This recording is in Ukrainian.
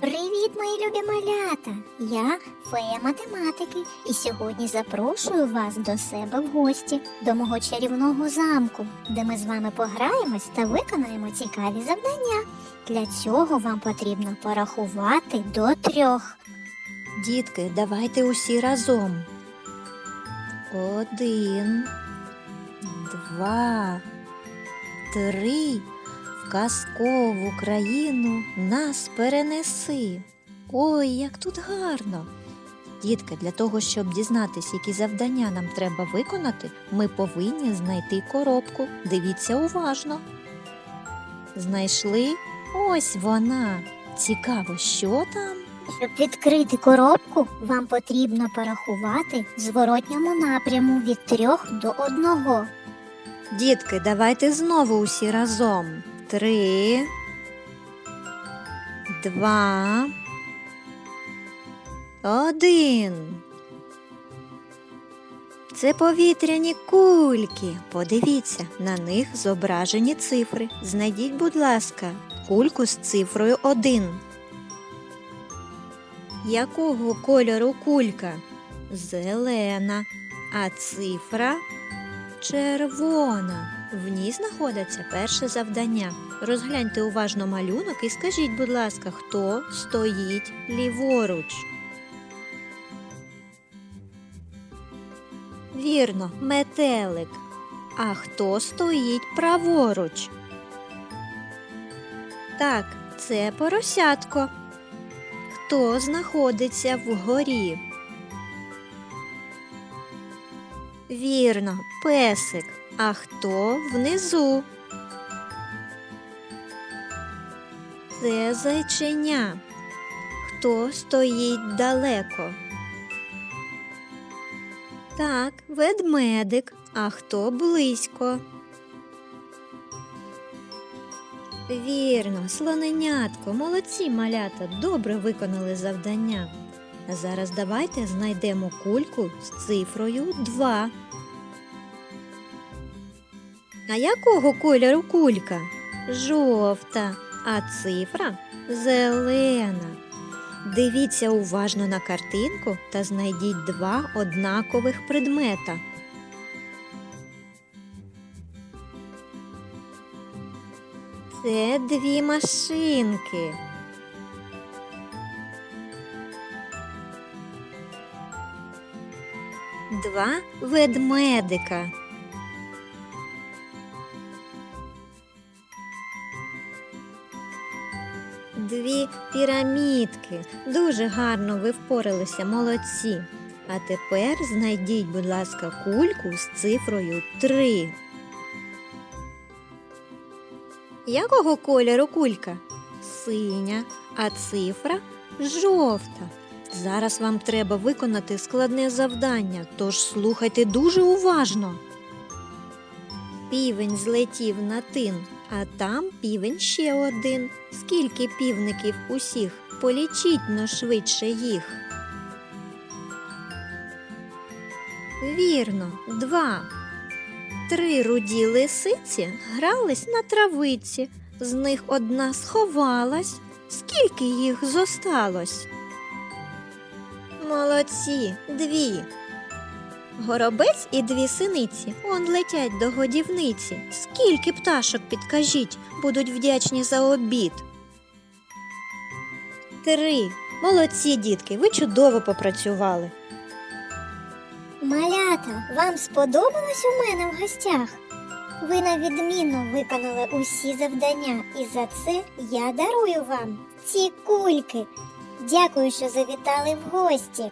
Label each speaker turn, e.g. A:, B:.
A: Привіт, мої любі малята! Я фея математики, і сьогодні запрошую вас до себе в гості, до мого чарівного замку, де ми з вами пограємось та виконаємо цікаві завдання. Для цього вам потрібно порахувати до трьох.
B: Дітки, давайте усі разом. Один, два, три. В казкову країну нас перенеси. Ой, як тут гарно. Дітки, для того, щоб дізнатись, які завдання нам треба виконати, ми повинні знайти коробку. Дивіться уважно. Знайшли? Ось вона. Цікаво, що там?
A: Щоб відкрити коробку, вам потрібно порахувати в зворотньому напряму від трьох до одного.
B: Дітки, давайте знову усі разом. Три, два, один. Це повітряні кульки. Подивіться, на них зображені цифри. Знайдіть, будь ласка, кульку з цифрою один. Якого кольору кулька? Зелена, а цифра Червона. В ній знаходиться перше завдання. Розгляньте уважно малюнок і скажіть, будь ласка, хто стоїть ліворуч. Вірно, метелик. А хто стоїть праворуч? Так, це поросятко. Хто знаходиться вгорі? Вірно, песик. А хто внизу? Це зайченя. Хто стоїть далеко? Так, ведмедик. А хто близько? Вірно, слоненятко, молодці малята, добре виконали завдання. Зараз давайте знайдемо кульку з цифрою 2. А якого кольору кулька? Жовта, а цифра зелена. Дивіться уважно на картинку та знайдіть два однакових предмета. Це дві машинки. Два ведмедика. Дві пірамідки. Дуже гарно ви впоралися, молодці. А тепер знайдіть, будь ласка, кульку з цифрою 3. Якого кольору кулька? Синя, а цифра жовта. Зараз вам треба виконати складне завдання, тож слухайте дуже уважно. Півень злетів на тин, а там півень ще один. Скільки півників усіх? Полічіть но швидше їх. Вірно, два. Три руді лисиці грались на травиці. З них одна сховалась. Скільки їх зосталось? Молодці, дві. Горобець і дві синиці он летять до годівниці. Скільки пташок підкажіть, будуть вдячні за обід. Три. Молодці, дітки, ви чудово попрацювали.
A: Малята, вам сподобалось у мене в гостях? Ви на відмінно виконали усі завдання, і за це я дарую вам ці кульки. Дякую, що завітали в гості.